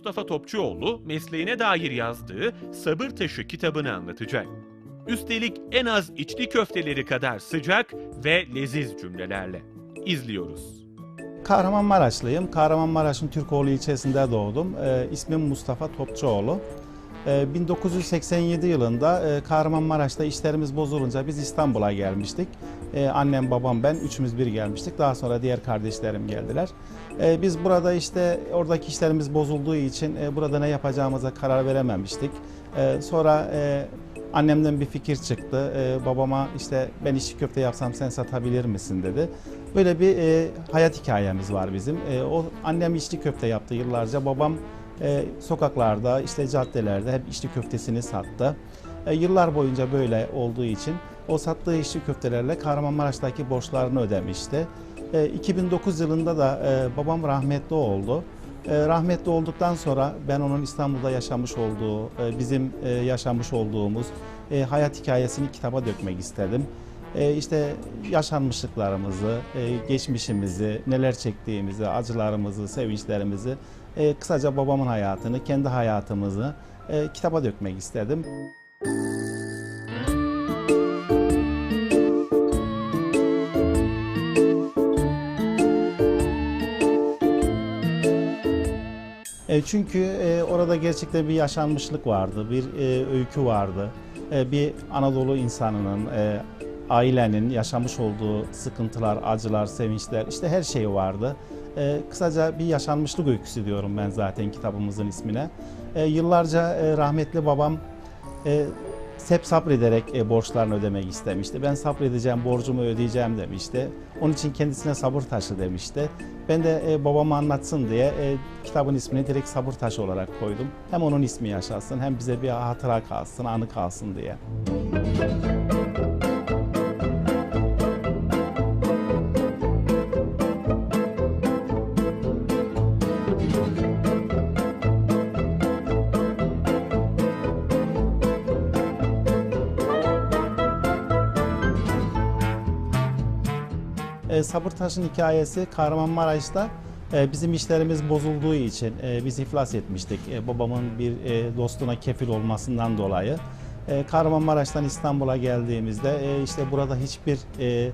Mustafa Topçuoğlu mesleğine dair yazdığı Sabır Taşı kitabını anlatacak. Üstelik en az içli köfteleri kadar sıcak ve leziz cümlelerle. İzliyoruz. Kahramanmaraşlıyım. Kahramanmaraş'ın Türkoğlu ilçesinde doğdum. Ee, ismim Mustafa Topçuoğlu. Ee, 1987 yılında e, Kahramanmaraş'ta işlerimiz bozulunca biz İstanbul'a gelmiştik. Ee, annem, babam, ben üçümüz bir gelmiştik. Daha sonra diğer kardeşlerim geldiler. Ee, biz burada işte oradaki işlerimiz bozulduğu için e, burada ne yapacağımıza karar verememiştik. Ee, sonra e, annemden bir fikir çıktı. Ee, babama işte ben içli köfte yapsam sen satabilir misin dedi. Böyle bir e, hayat hikayemiz var bizim. E, o annem içli köfte yaptı yıllarca. Babam e, sokaklarda, işte caddelerde hep içli köftesini sattı. E, yıllar boyunca böyle olduğu için o sattığı içli köftelerle Kahramanmaraş'taki borçlarını ödemişti. E, 2009 yılında da e, babam rahmetli oldu. E, rahmetli olduktan sonra ben onun İstanbul'da yaşamış olduğu, e, bizim e, yaşamış olduğumuz e, hayat hikayesini kitaba dökmek istedim. E, işte yaşanmışlıklarımızı, e, geçmişimizi, neler çektiğimizi, acılarımızı, sevinçlerimizi, e, kısaca babamın hayatını, kendi hayatımızı e, kitaba dökmek istedim. E, çünkü e, orada gerçekten bir yaşanmışlık vardı, bir e, öykü vardı. Bir Anadolu insanının, ailenin yaşamış olduğu sıkıntılar, acılar, sevinçler, işte her şey vardı. Kısaca bir yaşanmışlık öyküsü diyorum ben zaten kitabımızın ismine. Yıllarca rahmetli babam hep sabrederek e, borçlarını ödemek istemişti. Ben sabredeceğim, borcumu ödeyeceğim demişti. Onun için kendisine sabır taşı demişti. Ben de e, babama anlatsın diye e, kitabın ismini direkt sabır taşı olarak koydum. Hem onun ismi yaşasın hem bize bir hatıra kalsın, anı kalsın diye. E, Sabır Taş'ın hikayesi Kahramanmaraş'ta e, bizim işlerimiz bozulduğu için e, biz iflas etmiştik. E, babamın bir e, dostuna kefil olmasından dolayı. E, Kahramanmaraş'tan İstanbul'a geldiğimizde e, işte burada hiçbir e,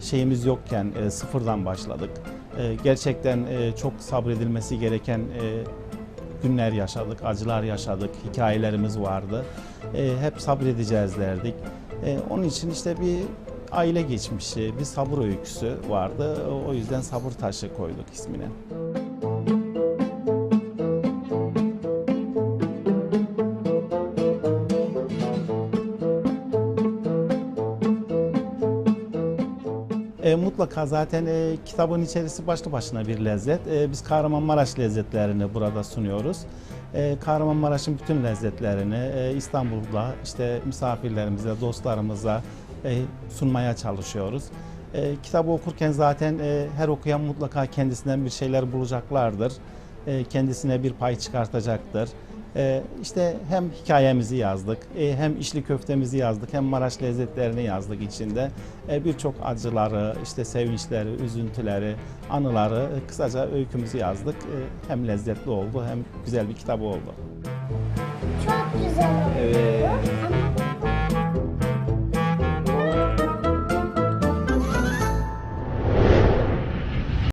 şeyimiz yokken e, sıfırdan başladık. E, gerçekten e, çok sabredilmesi gereken e, günler yaşadık, acılar yaşadık, hikayelerimiz vardı. E, hep sabredeceğiz derdik. E, onun için işte bir aile geçmişi, bir sabır öyküsü vardı. O yüzden sabır taşı koyduk ismine. E, mutlaka zaten e, kitabın içerisi başlı başına bir lezzet. E, biz Kahramanmaraş lezzetlerini burada sunuyoruz. E, Kahramanmaraş'ın bütün lezzetlerini e, İstanbul'da işte misafirlerimize, dostlarımıza e, sunmaya çalışıyoruz. E, kitabı okurken zaten her okuyan mutlaka kendisinden bir şeyler bulacaklardır. Kendisine bir pay çıkartacaktır. E, işte hem hikayemizi yazdık, e, hem içli köftemizi yazdık, hem Maraş lezzetlerini yazdık içinde. E, Birçok acıları, işte sevinçleri, üzüntüleri, anıları, e, kısaca öykümüzü yazdık. E, hem lezzetli oldu hem güzel bir kitap oldu. Çok güzel oldu. Evet.